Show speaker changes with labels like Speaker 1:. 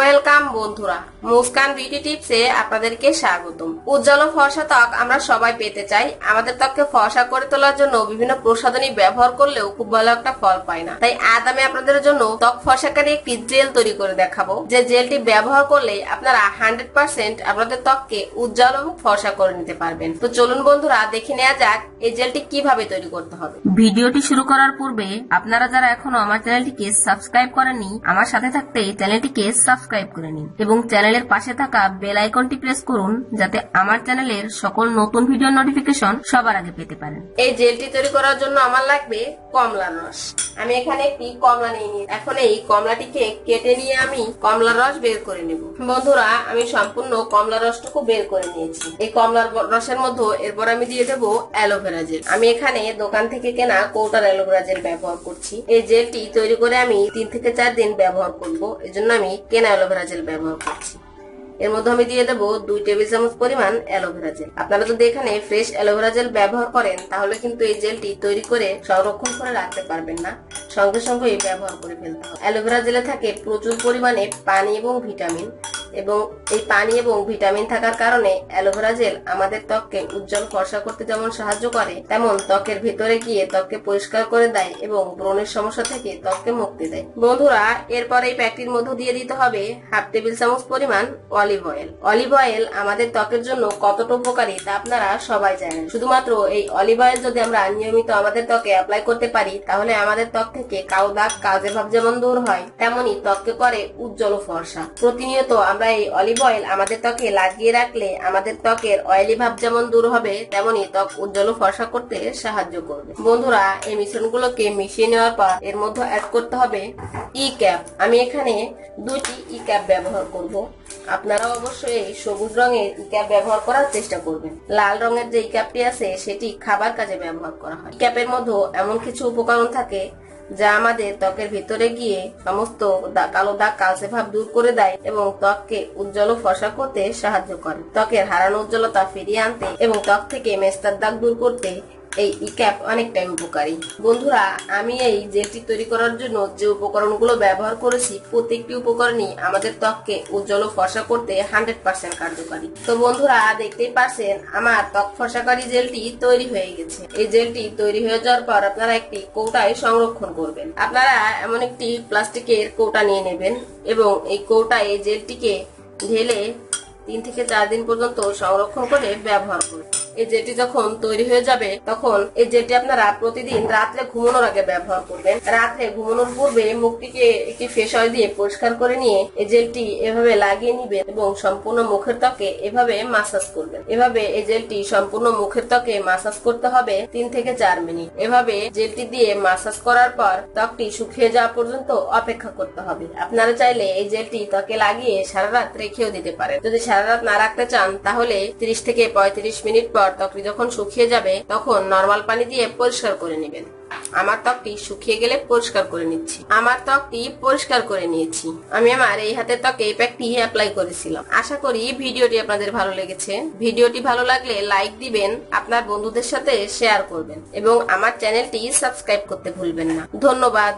Speaker 1: Welcome বন্ধুরা। Muskan beauty টিপসে আপনাদেরকে স্বাগতম। উজ্জ্বল ফর্সা ত্বক আমরা সবাই পেতে চাই। আমাদের ত্বককে ফর্সা করে তোলার জন্য বিভিন্ন প্রসাধনী ব্যবহার করলেও খুব ভালো একটা ফল পায় না। তাই আজ আমি আপনাদের জন্য ত্বক ফর্সাকারী একটি জেল তৈরি করে দেখাবো। যে জেলটি ব্যবহার করলে আপনারা হান্ড্রেড পার্সেন্ট আপনাদের ত্বককে উজ্জ্বল এবং ফর্সা করে নিতে পারবেন। তো চলুন বন্ধুরা, দেখে নেওয়া যাক এই জেলটি কীভাবে তৈরি করতে হবে।
Speaker 2: ভিডিওটি শুরু করার পূর্বে আপনারা যারা এখনও আমার চ্যানেলটিকে সাবস্ক্রাইব করেননি, আমার সাথে থাকতে চ্যানেলটিকে সাবস্ক্রাইব করে নিন এবং চ্যানেলের পাশে থাকা বেল আইকনটি প্রেস করুন যাতে আমার চ্যানেলের সকল নতুন ভিডিও নোটিফিকেশন সবার আগে পেতে পারেন।
Speaker 1: এই জেলটি তৈরি করার জন্য আমার লাগবে কমলা রস। আমি এখানে একটি কমলা নিয়ে নিই এখন এই কমলাটিকে কেটে নিয়ে আমি কমলার রস বের করে নেব। বন্ধুরা, আমি সম্পূর্ণ কমলা রসটুকু বের করে নিয়েছি। এই কমলার রসের মধ্যে এরপর আমি দিয়ে দেবো অ্যালোভেরা জেল। আমি এখানে দোকান থেকে কেনা কৌটার অ্যালোভেরা জেল ব্যবহার করছি। এই জেলটি তৈরি করে আমি তিন থেকে চার দিন ব্যবহার করব। এজন্য আমি কেনা অ্যালোভেরা জেল ব্যবহার করছি। এর মধ্যে আমি দিয়ে দেবো দুই টেবিল চামচ পরিমাণ অ্যালোভেরা জেল। আপনারা যদি এখানে ফ্রেশ অ্যালোভেরা জেল ব্যবহার করেন, তাহলে কিন্তু এই জেলটি তৈরি করে সংরক্ষণ করে রাখতে পারবেন না। সঙ্গে সঙ্গে ব্যবহার করে ফেলতে হবে অ্যালোভেরা জেলে থাকে প্রচুর পরিমাণে পানি এবং ভিটামিন। এবং এই পানি এবং ভিটামিন থাকার কারণে অ্যালোভেরা জেল আমাদের ত্বককে উজ্জ্বল ফর্সা করতে যেমন সাহায্য করে, তেমন ত্বকের ভেতরে গিয়ে ত্বককে পরিষ্কার করে দেয় এবং ব্রণের সমস্যা থেকে ত্বককে মুক্তি দেয়। বন্ধুরা, এরপর এই প্যাকটির মধ্যে দিয়ে দিতে হবে হাফ টেবিল চামচ পরিমাণ অলিভ অয়েল। অলিভ অয়েল আমাদের ত্বকের জন্য কতটা উপকারী তা আপনারা সবাই জানেন। শুধুমাত্র এই অলিভ অয়েল যদি আমরা নিয়মিত আমাদের ত্বকে অ্যাপ্লাই করতে পারি, তাহলে আমাদের ত্বক থেকে কাউ দাগ কাজের ভাব যেমন দূর হয় তেমনই ত্বককে করে উজ্জ্বল ফর্সা। প্রতিনিয়ত আমরা এই অলিভ অয়েল আমাদের ত্বকে লাগিয়ে রাখলে আমাদের ত্বকের অয়েলি ভাব যেমন দূর হবে তেমনি ত্বক উজ্জ্বল ফর্সা করতে সাহায্য করবে। বন্ধুরা, এই মিশ্রণগুলোকে মিশিয়ে নেওয়ার পর এর মধ্যে অ্যাড করতে হবে ই ক্যাপ আমি এখানে দুটি ই ক্যাপ ব্যবহার করব। আপনারাও অবশ্যই সবুজ রঙের ই ক্যাপ ব্যবহার করার চেষ্টা করবেন। লাল রঙের যে ই ক্যাপটি আছে, সেটি খাবার কাজে ব্যবহার করা হয়। ই ক্যাপের মধ্যে এমন কিছু উপকরণ থাকে যা আমাদের ত্বকের ভিতরে গিয়ে সমস্ত কালো দাগ কালসে ভাব দূর করে দেয় এবং ত্বককে উজ্জ্বল ও ফর্সা করতে সাহায্য করে। ত্বকের হারানো উজ্জ্বলতা ফিরিয়ে আনতে এবং ত্বক থেকে মেস্তার দাগ দূর করতে এই ক্যাপ অনেকটাই উপকারী। বন্ধুরা, আমি এই জেলটি তৈরি করার জন্য যে উপকরণগুলো ব্যবহার করেছি, প্রত্যেকটি উপকরণই আমাদের ত্বককে উজ্জ্বল ও ফর্সা করতে হান্ড্রেড পার্সেন্ট কার্যকারী। তো বন্ধুরা, দেখতেই পারছেন, আমার ত্বক ফর্সাকারী জেলটি তৈরি হয়ে গেছে। এই জেলটি তৈরি হয়ে যাওয়ার পর আপনারা একটি কৌটায় সংরক্ষণ করবেন। আপনারা এমন একটি প্লাস্টিকের কৌটা নিয়ে নেবেন এবং এই কৌটায় এই জেলটিকে ঢেলে তিন থেকে চার দিন পর্যন্ত সংরক্ষণ করে ব্যবহার করুন এই জেলটি যখন তৈরি হয়ে যাবে, তখন এই জেলটি আপনারা প্রতিদিন রাত্রে ঘুমানোর আগে ব্যবহার করবেন। রাত্রে ঘুমানোর পূর্বে মুখটিকে একটি ফেস অয়েল দিয়ে পরিষ্কার করে নিয়ে এই জেলটি এভাবে লাগিয়ে নিবেন এবং সম্পূর্ণ মুখের ত্বকে এভাবে মাসাজ করবেন। এভাবে এই জেলটি সম্পূর্ণ মুখের ত্বকে মাসাজ করতে হবে তিন থেকে চার মিনিট। এভাবে জেলটি দিয়ে মাসাজ করার পর ত্বকটি শুকিয়ে যাওয়া পর্যন্ত অপেক্ষা করতে হবে। আপনারা চাইলে এই জেলটি ত্বকে লাগিয়ে সারা রাত রেখেও দিতে পারেন। যদি সারা রাত না রাখতে চান, তাহলে 30 থেকে পঁয়ত্রিশ মিনিট পর ত্বকটি যখন শুকিয়ে যাবে, তখন নর্মাল পানি দিয়ে পরিষ্কার করে নেবেন। আমার ত্বকটি শুকিয়ে গেলে পরিষ্কার করে নিচ্ছি। আমার ত্বকটি পরিষ্কার করে নিয়েছি। আমি আমার এই হাতের ত্বকে এই প্যাকটি অ্যাপ্লাই করেছিলাম। আশা করি ভিডিওটি আপনাদের ভালো লেগেছে। ভিডিওটি ভালো লাগলে লাইক দিবেন, আপনার বন্ধুদের সাথে শেয়ার করবেন এবং আমার চ্যানেলটি সাবস্ক্রাইব করতে ভুলবেন না। ধন্যবাদ।